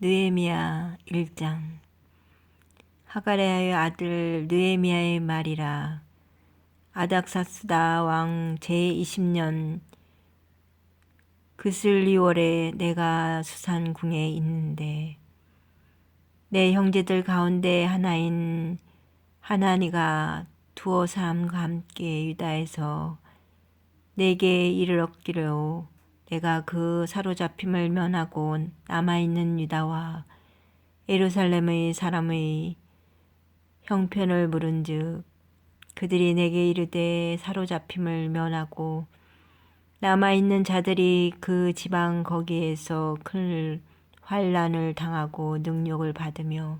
느헤미야 1장. 하가레아의 아들 느헤미야의 말이라. 아닥사스다 왕 제20년 그슬리월에 내가 수산궁에 있는데 내 형제들 가운데 하나인 하나니가 두어 사람과 함께 유다에서 내게 이르렀기로 내가 그 사로잡힘을 면하고 남아있는 유다와 예루살렘의 사람의 형편을 물은즉 그들이 내게 이르되 사로잡힘을 면하고 남아있는 자들이 그 지방 거기에서 큰 환란을 당하고 능욕을 받으며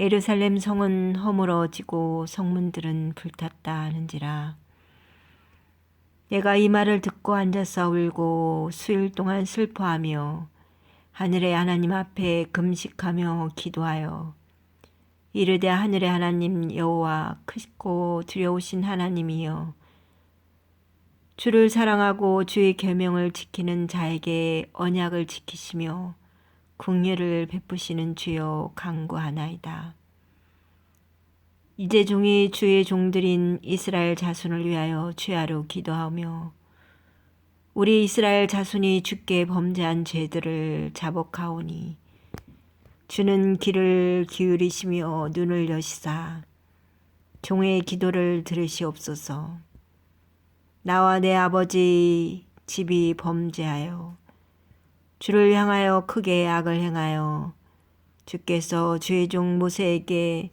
예루살렘 성은 허물어지고 성문들은 불탔다 하는지라 내가 이 말을 듣고 앉아서 울고 수일 동안 슬퍼하며 하늘의 하나님 앞에 금식하며 기도하여 이르되 하늘의 하나님 여호와 크고 두려우신 하나님이여 주를 사랑하고 주의 계명을 지키는 자에게 언약을 지키시며 궁예를 베푸시는 주여 강구하나이다. 이제 종이 주의 종들인 이스라엘 자손을 위하여 주야로 기도하며 우리 이스라엘 자손이 주께 범죄한 죄들을 자복하오니 주는 귀를 기울이시며 눈을 여시사 종의 기도를 들으시옵소서. 나와 내 아버지 집이 범죄하여 주를 향하여 크게 악을 행하여 주께서 주의 종 모세에게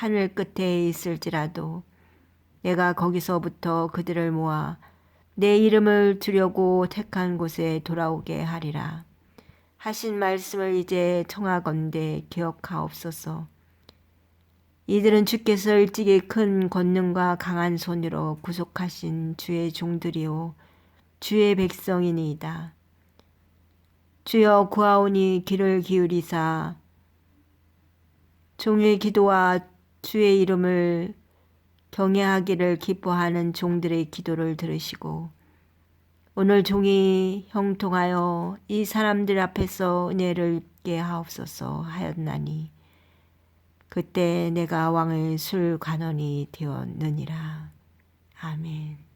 하늘 끝에 있을지라도 내가 거기서부터 그들을 모아 내 이름을 두려고 택한 곳에 돌아오게 하리라. 하신 말씀을 이제 청하건대 기억하옵소서. 이들은 주께서 일찍이 큰 권능과 강한 손으로 구속하신 주의 종들이요 주의 백성이니이다. 주여 구하오니 귀를 기울이사 종의 기도와 주의 이름을 경외하기를 기뻐하는 종들의 기도를 들으시고 오늘 종이 형통하여 이 사람들 앞에서 은혜를 입게 하옵소서 하였나니 그때 내가 왕의 술 관원이 되었느니라. 아멘.